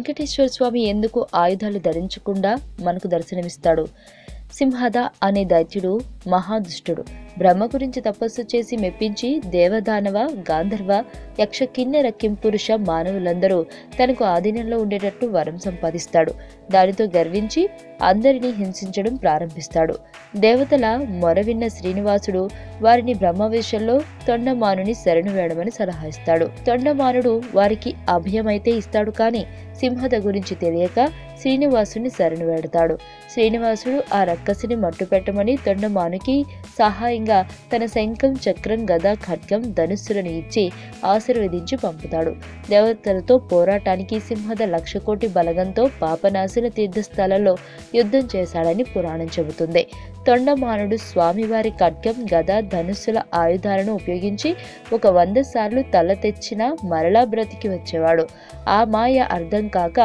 వెంకటేశ్వర స్వామి ఎందుకు ఆయుధాలు ధరించకుండా మనకు దర్శనమిస్తాడు? సింహద అనే దైత్యుడు మహాదుష్టుడు. బ్రహ్మ గురించి తపస్సు చేసి మెప్పించి దేవదానవ గాంధర్వ యక్ష కిన్నెర కింపురుష మానవులందరూ తనకు ఆధీనంలో ఉండేటట్టు వరం సంపాదిస్తాడు. దానితో గర్వించి అందరినీ హింసించడం ప్రారంభిస్తాడు. దేవతల మొరవిన్న శ్రీనివాసుడు వారిని బ్రహ్మ విషయంలో తొండమానుని శరణు వేయడమని సలహా ఇస్తాడు తొండమానుడు వారికి అభయమైతే ఇస్తాడు కానీ సింహద గురించి తెలియక శ్రీనివాసుని శరణు వేడతాడు. శ్రీనివాసుడు ఆ రక్కసిని మట్టుపెట్టమని తొండమానుకి సహాయం సహాయంగా తన శంఖం చక్రం గద ఖడ్గం ధనుస్సులను ఇచ్చి ఆశీర్వదించి పంపుతాడు. దేవతలతో పోరాటానికి సింహద లక్ష కోటి బలగంతో పాపనాశన తీర్థస్థలాల్లో యుద్ధం చేశాడని పురాణం చెబుతుంది. తొండమానుడు స్వామివారి ఖడ్గం గద ధనుస్సుల ఆయుధాలను ఉపయోగించి ఒక వంద సార్లు తల తెచ్చినా మరలా బ్రతికి వచ్చేవాడు. ఆ మాయ అర్థం కాక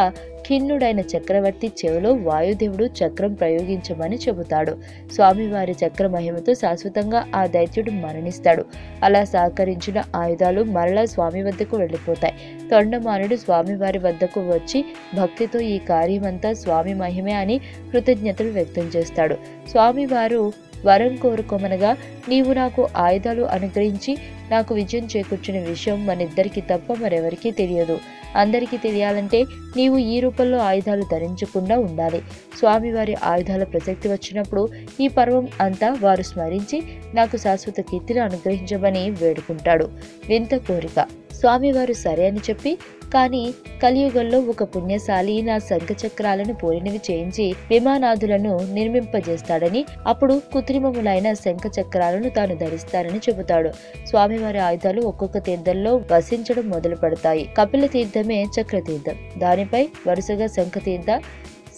ఖిన్నుడైన చక్రవర్తి చెవిలో వాయుదేవుడు చక్రం ప్రయోగించమని చెబుతాడు. స్వామివారి చక్ర మహిమతో శాశ్వతంగా ఆ దైత్యుడు మరణిస్తాడు. అలా సహకరించిన ఆయుధాలు మరలా స్వామి వద్దకు వెళ్ళిపోతాయి. తొండమానుడు స్వామివారి వద్దకు వచ్చి భక్తితో ఈ కార్యమంతా స్వామి మహిమే అని కృతజ్ఞతలు వ్యక్తం చేస్తాడు. స్వామివారు వరం కోరుకోమనగా నీవు నాకు ఆయుధాలు అనుగ్రహించి నాకు విజయం చేకూర్చిన విషయం మనిద్దరికి తప్ప మరెవరికీ తెలియదు. అందరికీ తెలియాలంటే నీవు ఈ రూపంలో ఆయుధాలు ధరించకుండా ఉండాలి. స్వామివారి ఆయుధాల ప్రసక్తి వచ్చినప్పుడు ఈ పర్వం అంతా వారు స్మరించి నాకు శాశ్వత కీర్తిని అనుగ్రహించమని వేడుకుంటాడు. వింత కోరిక. స్వామివారు సరే అని చెప్పి కానీ కలియుగంలో ఒక పుణ్యశాలి నా శంఖచక్రాలను పోలినవి చేయించి విమానాదులను నిర్మింపజేస్తాడని అప్పుడు కృత్రిమములైన శంఖచక్రాలను తాను ధరిస్తానని చెబుతాడు. స్వామివారి ఆయుధాలు ఒక్కొక్క తీర్థంలో వసించడం మొదలు పెడతాయి. కపిల తీర్థమే చక్ర తీర్థం దానిపై వరుసగా శంఖతీర్థ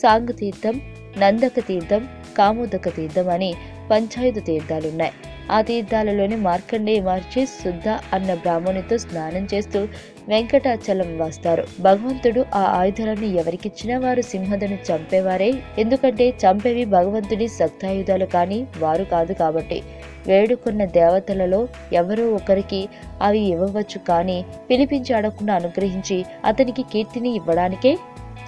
సాంగ తీర్థం నందక తీర్థం కామోదక తీర్థం అని పంచాయుధ తీర్థాలున్నాయి. ఆ తీర్థాలలోని మార్కండేయ మహర్షి శుద్ధ అన్న బ్రాహ్మణునితో స్నానం చేస్తూ వెంకటాచలం వస్తారు. భగవంతుడు ఆ ఆయుధాలను ఎవరికిచ్చినా వారు సింహదను చంపేవారే. ఎందుకంటే చంపేవి భగవంతుడి శక్తాయుధాలు కానీ వారు కాదు కాబట్టి. వేడుకున్న దేవతలలో ఎవరో ఒకరికి అవి ఇవ్వవచ్చు కానీ పిలిపించి అడగకుండా అనుగ్రహించి అతనికి కీర్తిని ఇవ్వడానికే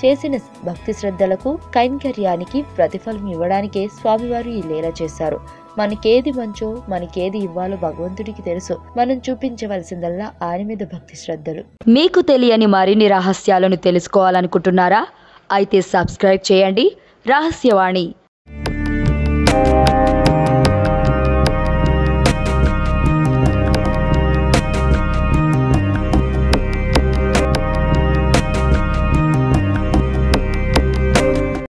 చేసిన భక్తి శ్రద్ధలకు కైంకర్యానికి ప్రతిఫలం ఇవ్వడానికే స్వామివారు ఈ లీల చేశారు. మనకేది మంచో మనకేది ఇవ్వాలో భగవంతుడికి తెలుసు. మనం చూపించవలసిందల్లా ఆయన మీద భక్తి శ్రద్ధలు. మీకు తెలియని మరిన్ని రహస్యాలను తెలుసుకోవాలనుకుంటున్నారా? అయితే సబ్స్క్రైబ్ చేయండి. రహస్యవాణి.